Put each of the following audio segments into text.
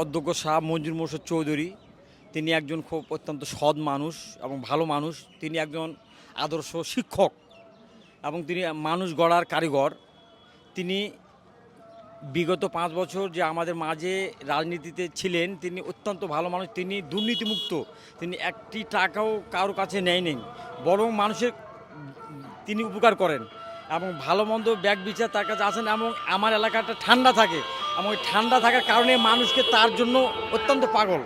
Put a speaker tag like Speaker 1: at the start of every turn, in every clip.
Speaker 1: অধ্যক্ষ শাহ মঞ্জুর মোর্শেদ চৌধুরী। তিনি একজন খুব অত্যন্ত সৎ মানুষ এবং ভালো মানুষ। তিনি একজন আদর্শ শিক্ষক এবং তিনি মানুষ গড়ার কারিগর। তিনি বিগত পাঁচ বছর যে আমাদের মাঝে রাজনীতিতে ছিলেন, তিনি অত্যন্ত ভালো মানুষ। তিনি দুর্নীতিমুক্ত। তিনি একটি টাকাও কারোর কাছে নেয় নেই। বরং মানুষের তিনি উপকার করেন এবং ভালো মন্দ ব্যাগ বিচার তার কাছে আসেন এবং আমার এলাকাটা ঠান্ডা থাকে। এবং ওই ঠান্ডা থাকার কারণে মানুষকে তার জন্য অত্যন্ত পাগল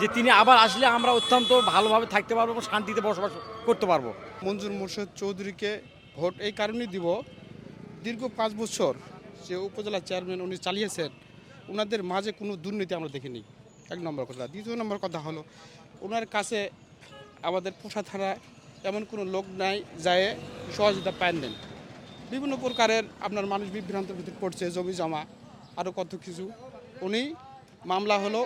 Speaker 1: যে তিনি আবার আসলে আমরা অত্যন্ত ভালোভাবে থাকতে পারব এবং শান্তিতে বসবাস করতে পারব।
Speaker 2: মঞ্জুর মোর্শেদ চৌধুরীকে ভোট এই কারণেই দিব। দীর্ঘ পাঁচ বছর যে উপজেলা চেয়ারম্যান উনি চালিয়েছেন ওনাদের মাঝে কোনো দুর্নীতি আমরা দেখিনি। এক নম্বর কথা। দ্বিতীয় নম্বর কথা হলো ওনার কাছে আমাদের পোষা থানা এমন কোনো লোক নাই যায় সহযোগিতা পান নেন বিভিন্ন প্রকারের আপনার মানুষ বিভ্রান্তের ভিতর পড়ছে, জমি জমা। আরও কত কিছু। উনি মামলা হলো,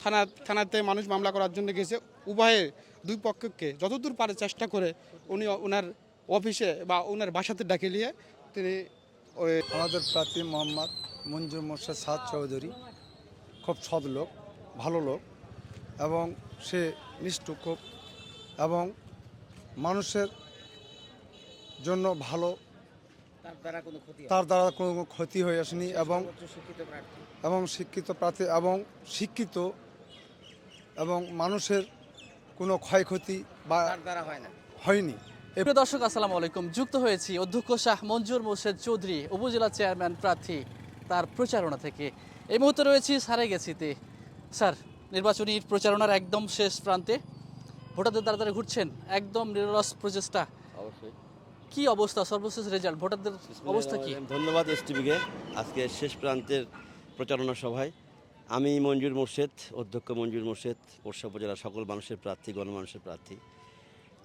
Speaker 2: থানা, থানাতে মানুষ মামলা করার জন্য গেছে। উভয়ে দুই পক্ষকে যতদূর পারে চেষ্টা করে উনি ওনার অফিসে বা ওনার বাসাতে ডাকে নিয়ে তিনি ওই
Speaker 3: আমাদের প্রার্থী মোহাম্মদ মঞ্জুর মোর্শেদ সাদ চৌধুরী খুব সৎ লোক, ভালো লোক এবং সে নিষ্ঠুর খুব এবং মানুষের জন্য ভালো
Speaker 1: তার দ্বারা কোনো ক্ষতি
Speaker 3: তার দ্বারা কোনো ক্ষতি হয়ে আসেনি এবং
Speaker 1: শিক্ষিত প্রার্থী।
Speaker 3: এবং শিক্ষিত প্রার্থী এবং শিক্ষিত এবং মানুষের কোনো ক্ষয়ক্ষতি বা
Speaker 1: দ্বারা হয় না।
Speaker 3: হয়নি।
Speaker 4: প্রিয় দর্শক আসসালামু আলাইকুম। যুক্ত হয়েছি অধ্যক্ষ শাহ মঞ্জুর মোর্শেদ চৌধুরী উপজেলা চেয়ারম্যান প্রার্থী তার প্রচারণা থেকে। এই মুহূর্তে রয়েছি সারে গেছিতে স্যার নির্বাচনী প্রচারণার একদম শেষ প্রান্তে। ভোটারদের দ্বারা দ্বারা ঘুরছেন একদম নিরলস প্রচেষ্টা। কি অবস্থা? সর্বশেষ রেজাল্ট ভোটারদের অবস্থা কি?
Speaker 5: ধন্যবাদ এস টিভিকে আজকে শেষ প্রান্তের প্রচারণা সভায়। আমি মঞ্জুর মোর্শেদ অধ্যক্ষ মঞ্জুর মোর্শেদ পোর্শা উপজেলার সকল মানুষের প্রার্থী গণমানুষের প্রার্থী।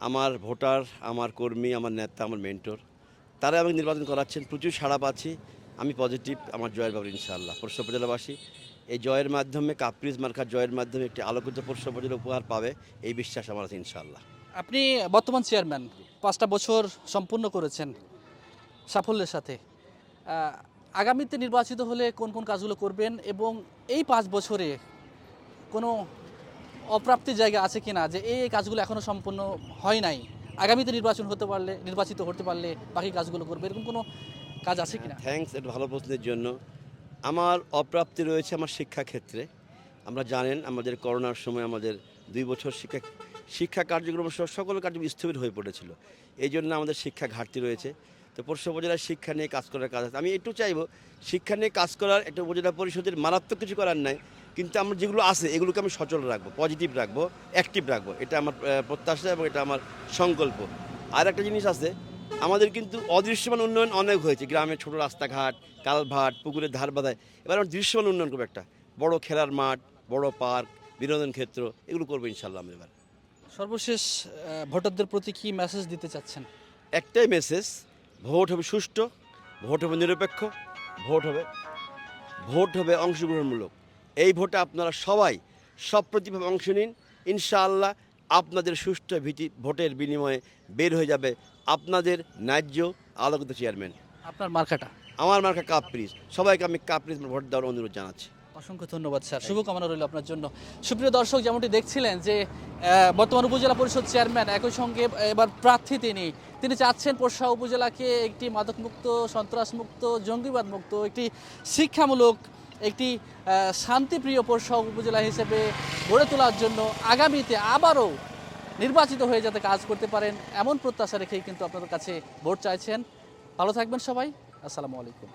Speaker 5: আমার ভোটার আমার কর্মী আমার নেতা আমার মেন্টর তারা আমাকে নির্বাচন করাচ্ছেন। প্রচুর সাড়া পাচ্ছি। আমি পজিটিভ আমার জয়ের ব্যাপারে ইনশাআল্লাহ। পোর্শা উপজেলাবাসী এই জয়ের মাধ্যমে কাপ্রিজ মার্কার জয়ের মাধ্যমে একটি আলোকিত পোর্শা উপজেলা উপহার পাবে এই বিশ্বাস আমার আছে ইনশাআল্লাহ।
Speaker 4: আপনি বর্তমান চেয়ারম্যান, পাঁচটা বছর সম্পূর্ণ করেছেন সাফল্যের সাথে। আগামীতে নির্বাচিত হলে কোন কোন কাজগুলো করবেন এবং এই পাঁচ বছরে কোনো অপ্রাপ্তির জায়গা আছে কিনা যে এই কাজগুলো এখনও সম্পূর্ণ হয় নাই, আগামীতে নির্বাচন হতে পারলে, নির্বাচিত হতে পারলে বাকি কাজগুলো করবে, এরকম কোনো কাজ আছে কি না
Speaker 5: থ্যাঙ্কস এটা ভালো প্রশ্নের জন্য। আমার অপ্রাপ্তি রয়েছে আমার শিক্ষাক্ষেত্রে। আমরা জানেন আমাদের করোনার সময় আমাদের দুই বছর শিক্ষা শিক্ষা কার্যক্রম সহ সকল কার্যক্রম স্থবির হয়ে পড়েছিল। এই জন্য আমাদের শিক্ষা ঘাটতি রয়েছে। তো পরশু উপজেলার শিক্ষা নিয়ে কাজ করার কাজ আছে। আমি একটু চাইব, শিক্ষা নিয়ে কাজ করার একটা উপজেলা পরিষদের মারাত্মক কিছু করার নাই, কিন্তু আমার যেগুলো আছে, এগুলোকে আমি সচল রাখব পজিটিভ রাখব অ্যাক্টিভ রাখব। এটা আমার প্রত্যাশা এবং এটা আমার সংকল্প। আর একটা জিনিস আছে, আমাদের কিন্তু অদৃশ্যমান উন্নয়ন অনেক হয়েছে। গ্রামে ছোট রাস্তাঘাট কালভাট পুকুরের ধার বাঁধায়। এবার আমরা দৃশ্যমান উন্নয়ন করব একটা। বড় খেলার মাঠ, বড় পার্ক, বিনোদন ক্ষেত্র, এগুলো করব ইনশাল্লাহ আমরা এবার।
Speaker 4: সর্বশেষ ভোটারদের প্রতি কি মেসেজ দিতে চাচ্ছেন?
Speaker 5: একটাই মেসেজ ভোট হবে সুষ্ঠু ভোট হবে নিরপেক্ষ ভোট হবে ভোট হবে অংশগ্রহণমূলক। এই ভোটে আপনারা সবাই সপ্রতিভাবে অংশ নিন ইনশাআল্লাহ আপনাদের সুষ্ঠু ভিটি ভোটের বিনিময়ে বের হয়ে যাবে আপনাদের ন্যায্য আলোকিত চেয়ারম্যান
Speaker 4: আপনার মার্কাটা?
Speaker 5: আমার মার্কা কাপ্রিজ। সবাইকে আমি কাপ্রিজ ভোট দেওয়ার অনুরোধ জানাচ্ছি।
Speaker 4: অসংখ্য ধন্যবাদ স্যার। শুভকামনা রইল আপনার জন্য। সুপ্রিয় দর্শক, যেমনটি দেখছিলেন যে বর্তমান উপজেলা পরিষদ চেয়ারম্যান একই সঙ্গে এবার প্রার্থী তিনি। তিনি চাচ্ছেন পোষা উপজেলাকে একটি মাদকমুক্ত, সন্ত্রাসমুক্ত জঙ্গিবাদ মুক্ত একটি শিক্ষামূলক, একটি শান্তিপ্রিয় পোষা উপজেলা হিসেবে গড়ে তোলার জন্য আগামীতে আবারও নির্বাচিত হয়ে যাতে কাজ করতে পারেন, এমন প্রত্যাশা রেখেই কিন্তু আপনাদের কাছে ভোট চাইছেন। ভালো থাকবেন সবাই। আসসালামু আলাইকুম।